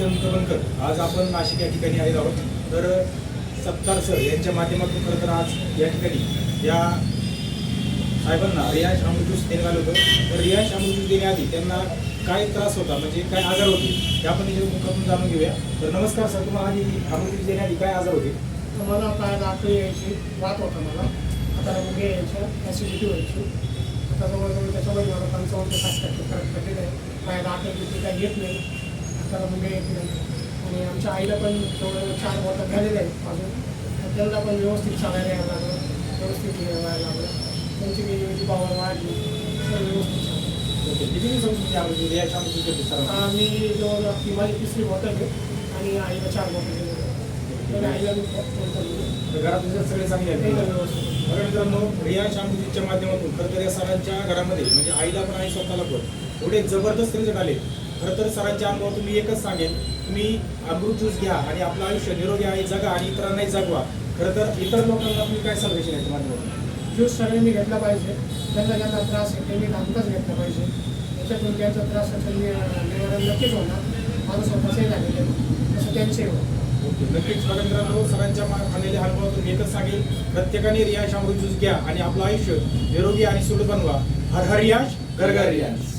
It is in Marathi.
भूषण बनकर आज आपण नाशिक या ठिकाणी आलेलो आहोत. तर सत्तार सर यांच्या माध्यमातून खरं तर आज या ठिकाणी या साहेबांना रियाज अमृतूस देण्यात आलं होतं. तर रियाज अमृतूस देण्याआधी त्यांना काय त्रास होता म्हणजे काय आजार होते ते आपण त्याच्या मुखातून जाणून घेऊया. तर नमस्कार सर तुम्हाला आधी अमृतूस देण्याआधी काय आजार होते? मला काय दाखली यायची वाट होता मला. आता मुगे यायच्या ॲसिडिटी व्हायची. आता जवळजवळ त्याच्यामध्ये मला पंचावन्न ते साठ टक्के फरक पडलेला आहे. काय दाखल किती काही येत नाही. नाही. आणि आमच्या आईला पण जवळजवळ चार बोटं झालेले आहेत अजून. त्यांना पण व्यवस्थित चालायला यायला लागलं. व्यवस्थित यायला लागलं. त्यांची वेगवेगळी पावर वाढली सगळं व्यवस्थित चाललं मी ती माझी तिसरी बॉटल आहे आणि आईला चार बॉटल आईला मी घरात सगळे चांगले व्यवस्थित. बघा मित्रांनो रिया शामजीच्या माध्यमातून खरं तर या सरांच्या घरामध्ये म्हणजे आईला पण आणि स्वतःला पण एवढे जबरदस्त रिझल्ट आले. खरं तर सरांच्या अनुभवातून मी एकच सांगेन तुम्ही अमृत ज्यूस घ्या आणि आपलं आयुष्य निरोगी आहे जगा आणि इतरांनाही जगवा. खरं तर इतर लोकांना तुम्ही काय देशील याच्या माध्यमातून? ज्यूस सगळ्यांनी घेतला पाहिजे. त्यांना ज्यांना त्रास आहे त्यांनी धामकाच घेतला पाहिजे. याच्यातून त्यांचा त्रास असेल निवारण नक्कीच होणार. माझं स्वतःचंही झालेलं आहे. तसं त्यांचंही होतं नक्कीच. मित्रांनो सरांच्या आलेल्या अनुभवातून मी एकच सांगेन प्रत्येकाने रियाश अमृत ज्यूस घ्या आणि आपलं आयुष्य निरोगी आणि सुट बनवा. हर हर रियाश घर घर रियाज.